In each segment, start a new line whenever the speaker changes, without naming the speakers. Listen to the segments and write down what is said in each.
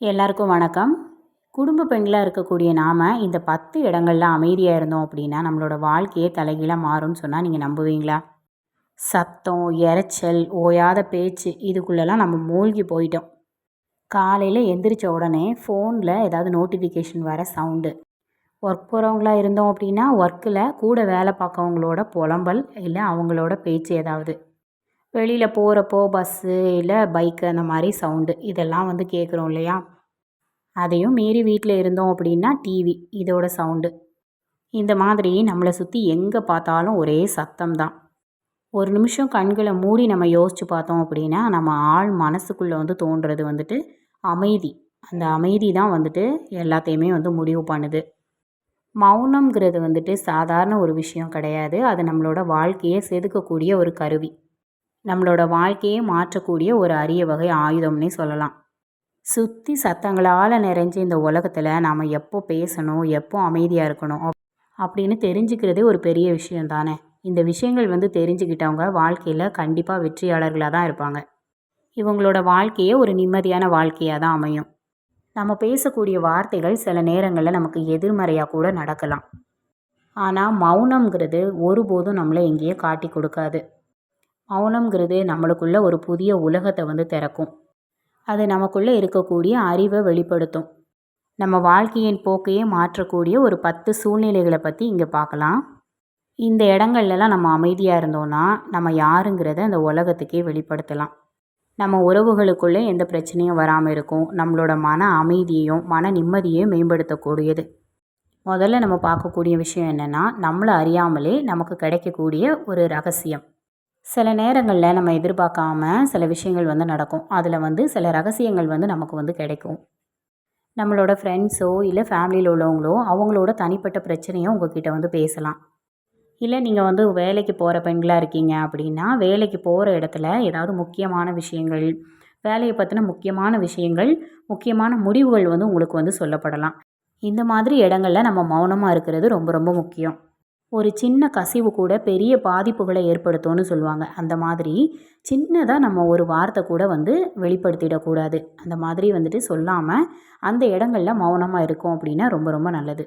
எல்லாருக்கும் வணக்கம். குடும்ப பெண்களாக இருக்கக்கூடிய நாம் இந்த பத்து இடங்கள்ல அமைதியாக இருந்தோம் அப்படின்னா நம்மளோட வாழ்க்கையே தலைகீழாக மாறும்னு சொன்னால் நீங்கள் நம்புவீங்களா? சத்தம் இறைச்சல் ஓயாத பேச்சு இதுக்குள்ளெல்லாம் நம்ம மூழ்கி போயிட்டோம். காலையில் எந்திரிச்ச உடனே ஃபோனில் ஏதாவது நோட்டிஃபிகேஷன் வர சவுண்டு ஒர்க் போகிறவங்களா இருந்தோம் அப்படின்னா ஒர்க்கில் கூட வேலை பார்க்கவங்களோட புலம்பல் இல்லை அவங்களோட பேச்சு ஏதாவது. வெளியில் போகிறப்போ பஸ்ஸு இல்லை பைக்கு அந்த மாதிரி சவுண்டு இதெல்லாம் வந்து கேட்குறோம் இல்லையா? அதையும் மீறி வீட்டில் இருந்தோம் அப்படின்னா டிவி இதோட சவுண்டு. இந்த மாதிரி நம்மளை சுற்றி எங்கே பார்த்தாலும் ஒரே சத்தம் தான். ஒரு நிமிஷம் கண்களை மூடி நம்ம யோசித்து பார்த்தோம் அப்படின்னா நம்ம ஆள் மனசுக்குள்ளே வந்து தோன்றது வந்துட்டு அமைதி. அந்த அமைதி தான் வந்துட்டு எல்லாத்தையுமே வந்து முடிவு பண்ணுது. மௌனம்ங்கிறது வந்துட்டு சாதாரண ஒரு விஷயம் கிடையாது. அது நம்மளோட வாழ்க்கையை செதுக்கக்கூடிய ஒரு கருவி. நம்மளோட வாழ்க்கையே மாற்றக்கூடிய ஒரு அரிய வகை ஆயுதம்னே சொல்லலாம். சுற்றி சத்தங்களால் நிறைஞ்ச இந்த உலகத்தில் நாம் எப்போ பேசணும் எப்போ அமைதியாக இருக்கணும் அப்படின்னு தெரிஞ்சுக்கிறதே ஒரு பெரிய விஷயம் தானே. இந்த விஷயங்கள் வந்து தெரிஞ்சுக்கிட்டவங்க வாழ்க்கையில் கண்டிப்பாக வெற்றியாளர்களாக தான் இருப்பாங்க. இவங்களோட வாழ்க்கையே ஒரு நிம்மதியான வாழ்க்கையாக தான் அமையும். நம்ம பேசக்கூடிய வார்த்தைகள் சில நேரங்களில் நமக்கு எதிர்மறையாக கூட நடக்கலாம். ஆனால் மௌனம்ங்கிறது ஒருபோதும் நம்மளை எங்கேயே காட்டி கொடுக்காது. மௌனம்ங்கிறது நம்மளுக்குள்ள ஒரு புதிய உலகத்தை வந்து திறக்கும். அது நமக்குள்ளே இருக்கக்கூடிய அறிவை வெளிப்படுத்தும். நம்ம வாழ்க்கையின் போக்கையே மாற்றக்கூடிய ஒரு பத்து சூழ்நிலைகளை பற்றி இங்கே பார்க்கலாம். இந்த இடங்கள்லலாம் நம்ம அமைதியாக இருந்தோன்னா நம்ம யாருங்கிறத அந்த உலகத்துக்கே வெளிப்படுத்தலாம். நம்ம உறவுகளுக்குள்ளே எந்த பிரச்சனையும் வராமல் இருக்கும். நம்மளோட மன அமைதியையும் மன நிம்மதியையும் மேம்படுத்தக்கூடியது. முதல்ல நம்ம பார்க்கக்கூடிய விஷயம் என்னென்னா நம்மளை அறியாமலே நமக்கு கிடைக்கக்கூடிய ஒரு ரகசியம். சில நேரங்களில் நம்ம எதிர்பார்க்காம சில விஷயங்கள் வந்து நடக்கும். அதில் வந்து சில ரகசியங்கள் வந்து நமக்கு வந்து கிடைக்கும். நம்மளோட ஃப்ரெண்ட்ஸோ இல்லை ஃபேமிலியில் உள்ளவங்களோ அவங்களோட தனிப்பட்ட பிரச்சனையோ உங்ககிட்ட வந்து பேசலாம். இல்லை நீங்கள் வந்து வேலைக்கு போகிற பெண்களாக இருக்கீங்க அப்படின்னா வேலைக்கு போகிற இடத்துல ஏதாவது முக்கியமான விஷயங்கள் வேலையை பற்றின முக்கியமான விஷயங்கள் முக்கியமான முடிவுகள் வந்து உங்களுக்கு வந்து சொல்லப்படலாம். இந்த மாதிரி இடங்களில் நம்ம மௌனமாக இருக்கிறது ரொம்ப ரொம்ப முக்கியம். ஒரு சின்ன கசிவு கூட பெரிய பாதிப்புகளை ஏற்படுத்தும்னு சொல்லுவாங்க. அந்த மாதிரி சின்னதாக நம்ம ஒரு வார்த்தை கூட வந்து வெளிப்படுத்திடக்கூடாது. அந்த மாதிரி வந்துட்டு சொல்லாமல் அந்த இடங்களில் மௌனமாக இருக்கும் அப்படின்னா ரொம்ப ரொம்ப நல்லது.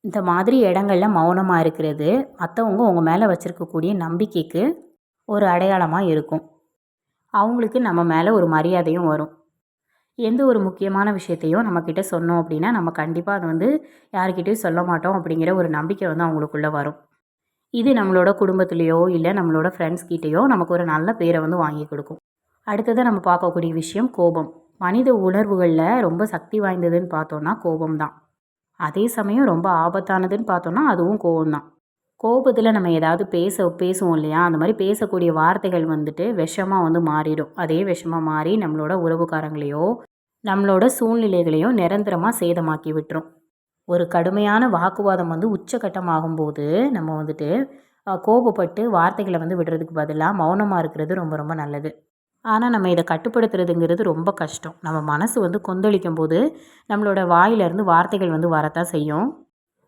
இந்த மாதிரி இடங்கள்ல மௌனமாக இருக்கிறது மற்றவங்க உங்கள் மேலே வச்சுருக்கக்கூடிய நம்பிக்கைக்கு ஒரு அடையாளமாக இருக்கும். அவங்களுக்கு நம்ம மேலே ஒரு மரியாதையும் வரும். எந்த ஒரு முக்கியமான விஷயத்தையும் நம்மக்கிட்ட சொன்னோம் அப்படின்னா நம்ம கண்டிப்பாக அதை வந்து யாருக்கிட்டையும் சொல்ல மாட்டோம் அப்படிங்கிற ஒரு நம்பிக்கை வந்து அவங்களுக்குள்ளே வரும். இது நம்மளோட குடும்பத்துலேயோ இல்லை நம்மளோட ஃப்ரெண்ட்ஸ் கிட்டேயோ நமக்கு ஒரு நல்ல பேரை வந்து வாங்கி கொடுக்கும். அடுத்ததாக நம்ம பார்க்கக்கூடிய விஷயம் கோபம். மனித உணர்வுகளில் ரொம்ப சக்தி வாய்ந்ததுன்னு பார்த்தோன்னா கோபம் தான் அதே சமயம் ரொம்ப ஆபத்தானதுன்னு பார்த்தோன்னா அதுவும் கோபம் தான் கோபத்தில் நம்ம ஏதாவது பேச பேசுவோம் இல்லையா? அந்த மாதிரி பேசக்கூடிய வார்த்தைகள் வந்துட்டு விஷமாக வந்து மாறிடும். அதே விஷமாக மாறி நம்மளோட உறவுக்காரங்களையோ நம்மளோட சூழ்நிலைகளையோ நிரந்தரமாக சேதமாக்கி விட்டுரும். ஒரு கடுமையான வாக்குவாதம் வந்து உச்சகட்டமாகும்போது நம்ம வந்துட்டு கோபப்பட்டு வார்த்தைகளை வந்து விடுறதுக்கு பதிலாக மௌனமாக இருக்கிறது ரொம்ப ரொம்ப நல்லது. ஆனால் நம்ம இதை கட்டுப்படுத்துறதுங்கிறது ரொம்ப கஷ்டம். நம்ம மனசு வந்து கொந்தளிக்கும் போது நம்மளோட வாயிலிருந்து வார்த்தைகள் வந்து வரத்தான் செய்யும்.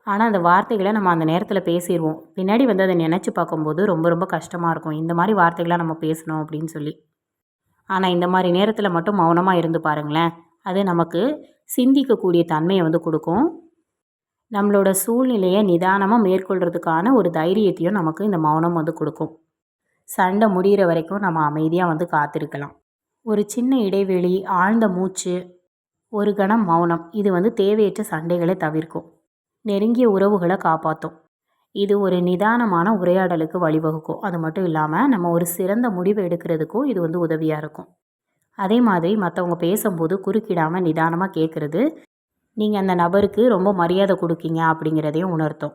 ஆனால் அந்த வார்த்தைகளை நம்ம அந்த நேரத்தில் பேசிடுவோம் பின்னாடி வந்து அதை நினச்சி பார்க்கும்போது ரொம்ப ரொம்ப கஷ்டமாக இருக்கும். இந்த மாதிரி வார்த்தைகளாக நம்ம பேசணும் அப்படின்னு சொல்லி. ஆனால் இந்த மாதிரி நேரத்தில் மட்டும் மௌனமாக இருந்து பாருங்களேன். அது நமக்கு சிந்திக்கக்கூடிய தன்மையை வந்து கொடுக்கும். நம்மளோட சூழ்நிலையை நிதானமாக மேற்கொள்கிறதுக்கான ஒரு தைரியத்தையும் நமக்கு இந்த மௌனம் வந்து கொடுக்கும். சண்டை முடிகிற வரைக்கும் நம்ம அமைதியாக வந்து காத்திருக்கலாம். ஒரு சின்ன இடைவெளி ஆழ்ந்த மூச்சு ஒரு கணம் மௌனம் இது வந்து தேவையற்ற சண்டைகளை தவிர்க்கும். நெருங்கிய உறவுகளை காப்பாற்றும் இது ஒரு நிதானமான உரையாடலுக்கு வழிவகுக்கும். அது மட்டும் இல்லாமல் நம்ம ஒரு சிறந்த முடிவு எடுக்கிறதுக்கும் இது வந்து உதவியாக இருக்கும். அதே மாதிரி மற்றவங்க பேசும்போது குறுக்கிடாமல் நிதானமாக கேட்குறது நீங்கள் அந்த நபருக்கு ரொம்ப மரியாதை கொடுக்கீங்க அப்படிங்கிறதையும் உணர்த்தும்.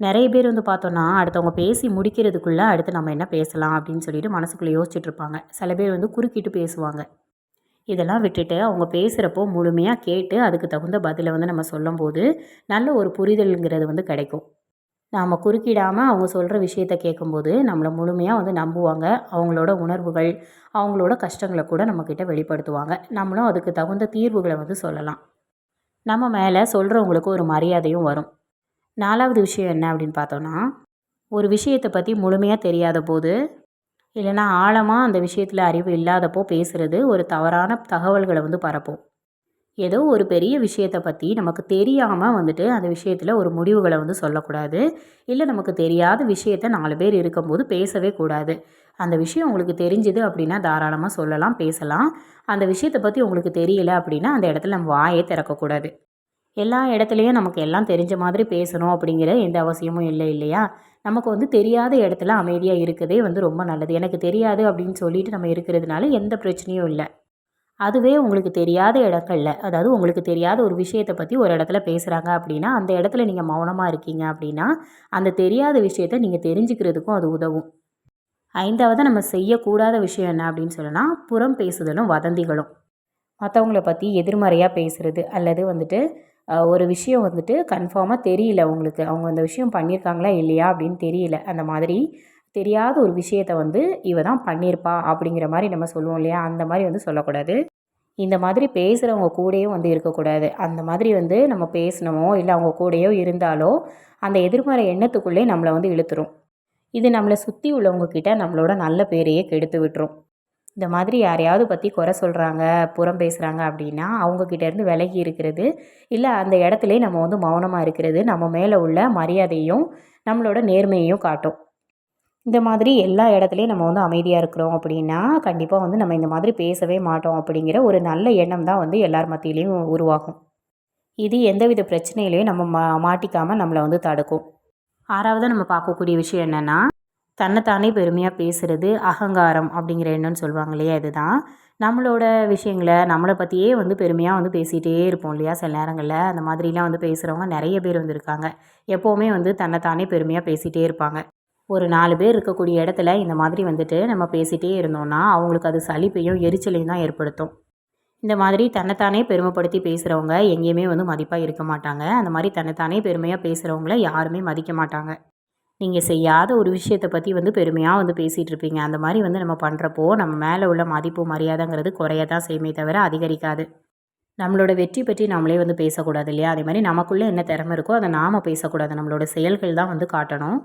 நிறைய பேர் வந்து பார்த்தோன்னா அடுத்தவங்க பேசி முடிக்கிறதுக்குள்ளே அடுத்து நம்ம என்ன பேசலாம் அப்படின்னு சொல்லிட்டு மனசுக்குள்ளே யோசிச்சுட்ருப்பாங்க சில பேர் வந்து குறுக்கிட்டு பேசுவாங்க. இதெல்லாம் விட்டுட்டு அவங்க பேசுகிறப்போ முழுமையாக கேட்டு அதுக்கு தகுந்த பதிலை வந்து நம்ம சொல்லும்போது நல்ல ஒரு புரிதல்ங்கிறது வந்து கிடைக்கும். நாம் குறுக்கிடாமல் அவங்க சொல்கிற விஷயத்த கேட்கும்போது நம்மளை முழுமையாக வந்து நம்புவாங்க. அவங்களோட உணர்வுகள் அவங்களோட கஷ்டங்களை கூட நம்மக்கிட்ட வெளிப்படுத்துவாங்க. நம்மளும் அதுக்கு தகுந்த தீர்வுகளை வந்து சொல்லலாம். நம்ம மேலே சொல்கிறவங்களுக்கு ஒரு மரியாதையும் வரும். நாலாவது விஷயம் என்ன அப்படின்னு பார்த்தோன்னா ஒரு விஷயத்தை பற்றி முழுமையாக தெரியாத போது இல்லைன்னா ஆழமாக அந்த விஷயத்தில் அறிவு இல்லாதப்போ பேசுகிறது ஒரு தவறான தகவல்களை வந்து பரப்போம். ஏதோ ஒரு பெரிய விஷயத்தை பற்றி நமக்கு தெரியாமல் வந்துட்டு அந்த விஷயத்தில் ஒரு முடிவுகளை வந்து சொல்லக்கூடாது. இல்லை நமக்கு தெரியாத விஷயத்த நாலு பேர் இருக்கும்போது பேசவே கூடாது. அந்த விஷயம் உங்களுக்கு தெரிஞ்சுது அப்படின்னா தாராளமாக சொல்லலாம் பேசலாம். அந்த விஷயத்தை பற்றி உங்களுக்கு தெரியல அப்படின்னா அந்த இடத்துல நம்ம வாயே திறக்கக்கூடாது. எல்லா இடத்துலையும் நமக்கு எல்லாம் தெரிஞ்ச மாதிரி பேசணும் அப்படிங்கிற எந்த அவசியமும் இல்லை இல்லையா? நமக்கு வந்து தெரியாத இடத்துல அமைதியாக இருக்கதே வந்து ரொம்ப நல்லது. எனக்கு தெரியாது அப்படின்னு சொல்லிட்டு நம்ம இருக்கிறதுனால எந்த பிரச்சனையும் இல்லை. அதுவே உங்களுக்கு தெரியாத இடங்கள்ல அதாவது உங்களுக்கு தெரியாத ஒரு விஷயத்தை பற்றி ஒரு இடத்துல பேசுகிறாங்க அப்படின்னா அந்த இடத்துல நீங்கள் மௌனமாக இருக்கீங்க அப்படின்னா அந்த தெரியாத விஷயத்தை நீங்கள் தெரிஞ்சுக்கிறதுக்கும் அது உதவும். ஐந்தாவது நம்ம செய்யக்கூடாத விஷயம் என்ன அப்படின்னு சொல்லலாம் புறம் பேசுதலும் வதந்திகளும். மற்றவங்கள பற்றி எதிர்மறையாக பேசுகிறது அல்லது வந்துட்டு ஒரு விஷயம் வந்துட்டு கன்ஃபார்மாக தெரியல உங்களுக்கு. அவங்க அந்த விஷயம் பண்ணியிருக்காங்களா இல்லையா அப்படின்னு தெரியல. அந்த மாதிரி தெரியாத ஒரு விஷயத்த வந்து இவ தான் பண்ணியிருப்பா அப்படிங்கிற மாதிரி நம்ம சொல்லுவோம் இல்லையா? அந்த மாதிரி வந்து சொல்லக்கூடாது. இந்த மாதிரி பேசுகிறவங்க கூடயும் வந்து இருக்கக்கூடாது. அந்த மாதிரி வந்து நம்ம பேசணுமோ இல்லை அவங்க கூடயோ இருந்தாலோ அந்த எதிர்மறை எண்ணத்துக்குள்ளே நம்மளை வந்து இழுத்துரும். இது நம்மளை சுற்றி உள்ளவங்க கிட்ட நம்மளோட நல்ல பேரையே கெடுத்து விட்டுரும். இந்த மாதிரி யாரையாவது பற்றி குறை சொல்கிறாங்க புறம் பேசுகிறாங்க அப்படின்னா அவங்கக்கிட்டேருந்து விலகி இருக்கிறது. இல்லை அந்த இடத்துலே நம்ம வந்து மௌனமாக இருக்கிறது நம்ம மேலே உள்ள மரியாதையும் நம்மளோட நேர்மையையும் காட்டும். இந்த மாதிரி எல்லா இடத்துலையும் நம்ம வந்து அமைதியாக இருக்கிறோம் அப்படின்னா கண்டிப்பாக வந்து நம்ம இந்த மாதிரி பேசவே மாட்டோம் அப்படிங்கிற ஒரு நல்ல எண்ணம் தான் வந்து எல்லார் மத்தியிலையும் உருவாகும். இது எந்தவித பிரச்சனையிலையும் நம்ம மா மாட்டிக்காமல் நம்மளை வந்து தடுக்கும். ஆறாவது நம்ம பார்க்கக்கூடிய விஷயம் என்னென்னா தன்னைத்தானே பெருமையாக பேசுகிறது அகங்காரம் அப்படிங்கிற எண்ணம்னு சொல்லுவாங்க இல்லையா இதுதான். நம்மளோட விஷயங்களை நம்மளை பற்றியே வந்து பெருமையாக வந்து பேசிகிட்டே இருப்போம் இல்லையா சில நேரங்களில். அந்த மாதிரிலாம் வந்து பேசுகிறவங்க நிறைய பேர் வந்திருக்காங்க. எப்போவுமே வந்து தன்னைத்தானே பெருமையாக பேசிகிட்டே இருப்பாங்க. ஒரு நாலு பேர் இருக்கக்கூடிய இடத்துல இந்த மாதிரி வந்துட்டு நம்ம பேசிகிட்டே இருந்தோம்னா அவங்களுக்கு அது சலிப்பையும் எரிச்சலையும் தான் ஏற்படுத்தும். இந்த மாதிரி தன்னைத்தானே பெருமைப்படுத்தி பேசுகிறவங்க எங்கேயுமே வந்து மதிப்பாக இருக்க மாட்டாங்க. அந்த மாதிரி தன்னைத்தானே பெருமையாக பேசுகிறவங்கள யாருமே மதிக்க மாட்டாங்க. நீங்கள் செய்யாத ஒரு விஷயத்தை பற்றி வந்து பெருமையாக வந்து பேசிகிட்டு இருப்பீங்க. அந்த மாதிரி வந்து நம்ம பண்ணுறப்போ நம்ம மேலே உள்ள மதிப்பு மரியாதைங்கிறது குறைய தான் செய்யுமே தவிர அதிகரிக்காது. நம்மளோட வெற்றி பற்றி நம்மளே வந்து பேசக்கூடாது இல்லையா? அதே மாதிரி நமக்குள்ளே என்ன திறமை இருக்கோ அதை நாம் பேசக்கூடாது. நம்மளோட செயல்கள் தான் வந்து காட்டணும்.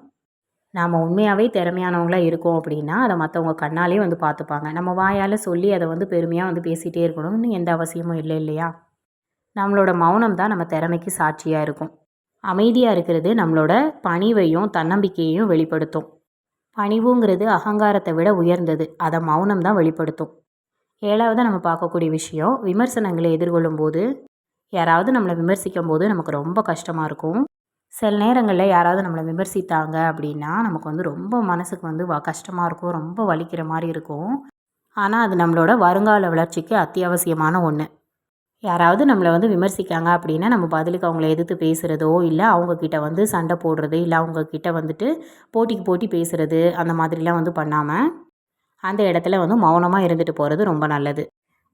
நாம் உண்மையாகவே திறமையானவங்களாக இருக்கோம் அப்படின்னா அதை மற்றவங்க கண்ணாலே வந்து பார்த்துப்பாங்க. நம்ம வாயால் சொல்லி அதை வந்து பெருமையாக வந்து பேசிகிட்டே இருக்கணும்னு எந்த அவசியமும் இல்லை இல்லையா? நம்மளோட மௌனம் தான் நம்ம திறமைக்கு சாட்சியாக இருக்கும். அமைதியாக இருக்கிறது நம்மளோட பணிவையும் தன்னம்பிக்கையையும் வெளிப்படுத்தும். பணிவுங்கிறது அகங்காரத்தை விட உயர்ந்தது. அதை மௌனம் தான் வெளிப்படுத்தும். ஏழாவது நம்ம பார்க்கக்கூடிய விஷயம் விமர்சனங்களை எதிர்கொள்ளும் போது யாராவது நம்மளை விமர்சிக்கும் போது நமக்கு ரொம்ப கஷ்டமாக இருக்கும். சில நேரங்களில் யாராவது நம்மளை விமர்சித்தாங்க அப்படின்னா நமக்கு வந்து ரொம்ப மனசுக்கு வந்து வ கஷ்டமாக இருக்கும். ரொம்ப வலிக்கிற மாதிரி இருக்கும். ஆனால் அது நம்மளோட வருங்கால வளர்ச்சிக்கு அத்தியாவசியமான ஒன்று யாராவது நம்மளை வந்து விமர்சிக்காங்க அப்படின்னா நம்ம பதிலுக்கு அவங்கள எதிர்த்து பேசுகிறதோ இல்லை அவங்கக்கிட்ட வந்து சண்டை போடுறது இல்லை அவங்கக்கிட்ட வந்துட்டு போட்டிக்கு போட்டி பேசுகிறது அந்த மாதிரிலாம் வந்து பண்ணாமல் அந்த இடத்துல வந்து மௌனமாக இருந்துட்டு போகிறது ரொம்ப நல்லது.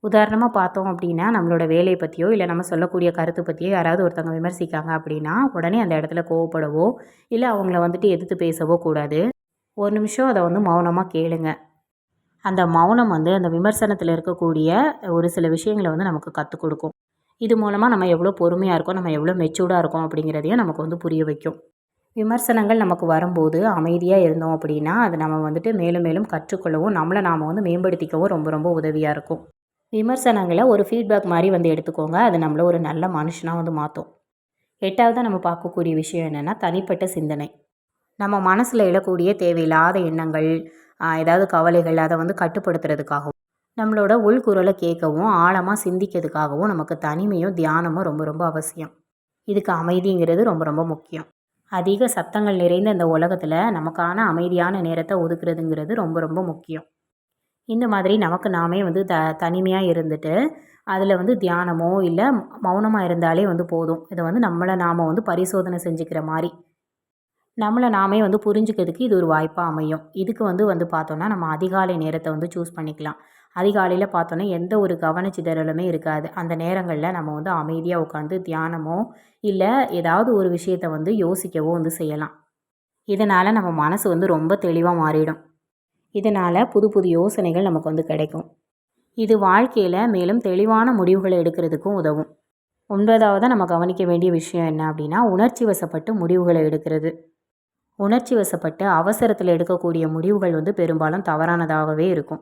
உதாரணமாக பார்த்தோம் அப்படின்னா நம்மளோட வேலையை பற்றியோ இல்லை நம்ம சொல்லக்கூடிய கருத்து பற்றியோ யாராவது ஒருத்தவங்க விமர்சிக்காங்க அப்படின்னா உடனே அந்த இடத்துல கோவப்படவோ இல்லை அவங்கள வந்துட்டு எதிர்த்து பேசவோ கூடாது. ஒரு நிமிஷம் அதை வந்து மௌனமாக கேளுங்க. அந்த மௌனம் வந்து அந்த விமர்சனத்தில் இருக்கக்கூடிய ஒரு சில விஷயங்களை வந்து நமக்கு கற்றுக் கொடுக்கும். இது மூலமாக நம்ம எவ்வளோ பொறுமையாக இருக்கோம் நம்ம எவ்வளோ மெச்சூர்டாக இருக்கோம் அப்படிங்கிறதையும் நமக்கு வந்து புரிய வைக்கும். விமர்சனங்கள் நமக்கு வரும்போது அமைதியாக இருந்தோம் அப்படின்னா அது நம்ம வந்துட்டு மேலும் மேலும் கற்றுக்கொள்ளவும் நம்மளை நாம் வந்து மேம்படுத்திக்கவும் ரொம்ப ரொம்ப உதவியாக இருக்கும். விமர்சனங்களை ஒரு ஃபீட்பேக் மாதிரி வந்து எடுத்துக்கோங்க. அது நம்மளை ஒரு நல்ல மனுஷனாக வந்து மாற்றும் எட்டாவதாக நம்ம பார்க்கக்கூடிய விஷயம் என்னென்னா தனிப்பட்ட சிந்தனை. நம்ம மனசில் எழக்கூடிய தேவையில்லாத எண்ணங்கள் ஏதாவது கவலைகள் அதை வந்து கட்டுப்படுத்துறதுக்காகவும் நம்மளோட உள்குரலை கேட்கவும் ஆழமாக சிந்திக்கிறதுக்காகவும் நமக்கு தனிமையும் தியானமும் ரொம்ப ரொம்ப அவசியம். இதுக்கு அமைதிங்கிறது ரொம்ப ரொம்ப முக்கியம். அதிக சத்தங்கள் நிறைந்த இந்த உலகத்தில் நமக்கான அமைதியான நேரத்தை ஒதுக்குறதுங்கிறது ரொம்ப ரொம்ப முக்கியம். இந்த மாதிரி நமக்கு நாமே வந்து த தனிமையாக இருந்துட்டு அதில் வந்து தியானமோ இல்லை மௌனமாக இருந்தாலே வந்து போதும். இதை வந்து நம்மளை நாம் வந்து பரிசோதனை செஞ்சுக்கிற மாதிரி. நம்மளை நாமே வந்து புரிஞ்சுக்கிறதுக்கு இது ஒரு வாய்ப்பாக அமையும். இதுக்கு வந்து வந்து பார்த்தோன்னா நம்ம அதிகாலை நேரத்தை வந்து சூஸ் பண்ணிக்கலாம். அதிகாலையில் பார்த்தோன்னா எந்த ஒரு கவனச்சிதறலுமே இருக்காது. அந்த நேரங்களில் நம்ம வந்து அமைதியாக உட்காந்து தியானமோ இல்லை ஏதாவது ஒரு விஷயத்தை வந்து யோசிக்கவோ வந்து செய்யலாம். இதனால் நம்ம மனசு வந்து ரொம்ப தெளிவாக மாறிடும். இதனால் புது புது யோசனைகள் நமக்கு வந்து கிடைக்கும். இது வாழ்க்கையில் மேலும் தெளிவான முடிவுகளை எடுக்கிறதுக்கும் உதவும். ஒன்பதாவதாக நம்ம கவனிக்க வேண்டிய விஷயம் என்ன அப்படின்னா உணர்ச்சி வசப்பட்டு முடிவுகளை எடுக்கிறது. உணர்ச்சி வசப்பட்டு அவசரத்தில் எடுக்கக்கூடிய முடிவுகள் வந்து பெரும்பாலும் தவறானதாகவே இருக்கும்.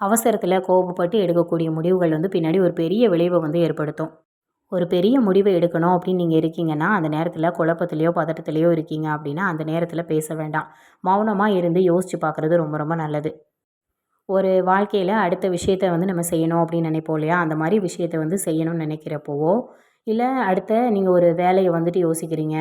அவசரத்தில் கோபப்பட்டு எடுக்கக்கூடிய முடிவுகள் வந்து பின்னாடி ஒரு பெரிய விளைவை வந்து ஏற்படுத்தும். ஒரு பெரிய முடிவை எடுக்கணும் அப்படின்னு நீங்கள் இருக்கீங்கன்னா அந்த நேரத்தில் குழப்பத்திலையோ பதட்டத்திலையோ இருக்கீங்க அப்படின்னா அந்த நேரத்தில் பேச வேண்டாம். மௌனமாக இருந்து யோசித்து பார்க்குறது ரொம்ப ரொம்ப நல்லது. ஒரு வாழ்க்கையில் அடுத்த விஷயத்த வந்து நம்ம செய்யணும் அப்படின்னு நினைப்போம் இல்லையா? அந்த மாதிரி விஷயத்த வந்து செய்யணும்னு நினைக்கிறப்போவோ இல்லை அடுத்த நீங்கள் ஒரு வேலையை வந்துட்டு யோசிக்கிறீங்க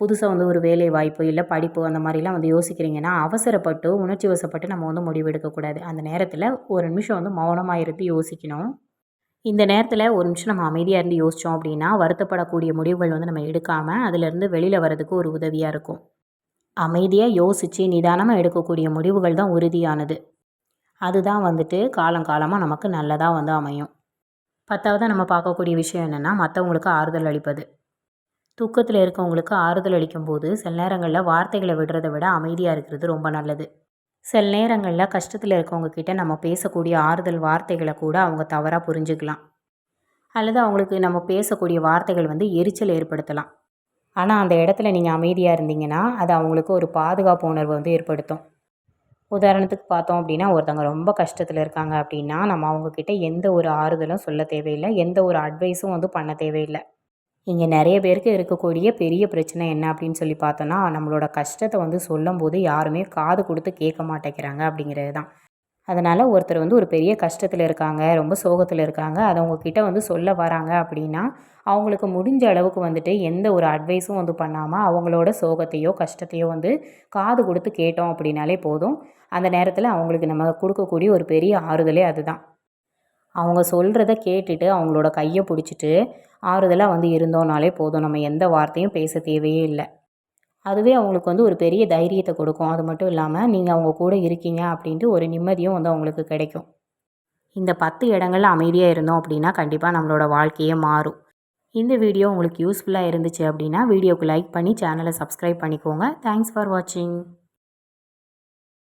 புதுசாக வந்து ஒரு வேலை வாய்ப்பு இல்லை படிப்பு அந்த மாதிரிலாம் வந்து யோசிக்கிறீங்கன்னா அவசரப்பட்டு உணர்ச்சி வசப்பட்டு நம்ம வந்து முடிவு எடுக்கக்கூடாது அந்த நேரத்தில் ஒரு நிமிஷம் வந்து மௌனமாக இருந்து யோசிக்கணும். இந்த நேரத்தில் ஒரு நிமிஷம் நம்ம அமைதியாக இருந்து யோசித்தோம் அப்படின்னா வருத்தப்படக்கூடிய முடிவுகள் வந்து நம்ம எடுக்காமல் அதிலிருந்து வெளியில் வர்றதுக்கு ஒரு உதவியாக இருக்கும். அமைதியாக யோசித்து நிதானமாக எடுக்கக்கூடிய முடிவுகள் தான் உறுதியானது. அதுதான் வந்துட்டு காலங்காலமாக நமக்கு நல்லதாக வந்து அமையும். பத்தாவது நம்ம பார்க்கக்கூடிய விஷயம் என்னென்னா மற்றவங்களுக்கு ஆறுதல் அளிப்பது. தூக்கத்தில் இருக்கவங்களுக்கு ஆறுதல் அளிக்கும் போது சில நேரங்களில் வார்த்தைகளை விடுறதை விட அமைதியாக இருக்கிறது ரொம்ப நல்லது. சில நேரங்களில் கஷ்டத்தில் இருக்கவங்க கிட்ட நம்ம பேசக்கூடிய ஆறுதல் வார்த்தைகளை கூட அவங்க தவறாக புரிஞ்சுக்கலாம். அல்லது அவங்களுக்கு நம்ம பேசக்கூடிய வார்த்தைகள் வந்து எரிச்சல் ஏற்படுத்தலாம். ஆனால் அந்த இடத்துல நீங்கள் அமைதியாக இருந்தீங்கன்னா அது அவங்களுக்கு ஒரு பாதுகாப்பு உணர்வு வந்து ஏற்படுத்தும். உதாரணத்துக்கு பார்த்தோம் அப்படின்னா ஒருத்தவங்க ரொம்ப கஷ்டத்தில் இருக்காங்க அப்படின்னா நம்ம அவங்கக்கிட்ட எந்த ஒரு ஆறுதலும் சொல்ல தேவையில்லை. எந்த ஒரு அட்வைஸும் வந்து பண்ண தேவையில்லை. இங்கே நிறைய பேருக்கு இருக்கக்கூடிய பெரிய பிரச்சனை என்ன அப்படின்னு சொல்லி பார்த்தோன்னா நம்மளோட கஷ்டத்தை வந்து சொல்லும்போது யாருமே காது கொடுத்து கேட்க மாட்டேங்கிறாங்க அப்படிங்கிறது தான். அதனால் ஒருத்தர் வந்து ஒரு பெரிய கஷ்டத்தில் இருக்காங்க ரொம்ப சோகத்தில் இருக்காங்க அதை உங்ககிட்ட வந்து சொல்ல வராங்க அப்படின்னா அவங்களுக்கு முடிஞ்ச அளவுக்கு வந்துட்டு எந்த ஒரு அட்வைஸும் வந்து பண்ணாமல் அவங்களோட சோகத்தையோ கஷ்டத்தையோ வந்து காது கொடுத்து கேட்டோம் அப்படின்னாலே போதும். அந்த நேரத்தில் அவங்களுக்கு நம்ம கொடுக்கக்கூடிய ஒரு பெரிய ஆறுதலே அதுதான். அவங்க சொல்கிறத கேட்டுட்டு அவங்களோட கையை பிடிச்சிட்டு ஆறுதலாக வந்து இருந்தோம்னாலே போதும். நம்ம எந்த வார்த்தையும் பேச தேவையே இல்லை. அதுவே அவங்களுக்கு வந்து ஒரு பெரிய தைரியத்தை கொடுக்கும். அது மட்டும் இல்லாமல் நீங்கள் அவங்க கூட இருக்கீங்க அப்படின்ட்டு ஒரு நிம்மதியும் வந்து அவங்களுக்கு கிடைக்கும். இந்த பத்து இடங்களில் அமைதியாக இருந்தோம் அப்படின்னா கண்டிப்பாக நம்மளோட வாழ்க்கையே மாறும். இந்த வீடியோ உங்களுக்கு யூஸ்ஃபுல்லாக இருந்துச்சு அப்படின்னா வீடியோக்கு லைக் பண்ணி சேனலை சப்ஸ்கிரைப் பண்ணிக்கோங்க. தேங்க்ஸ் ஃபார் வாட்சிங்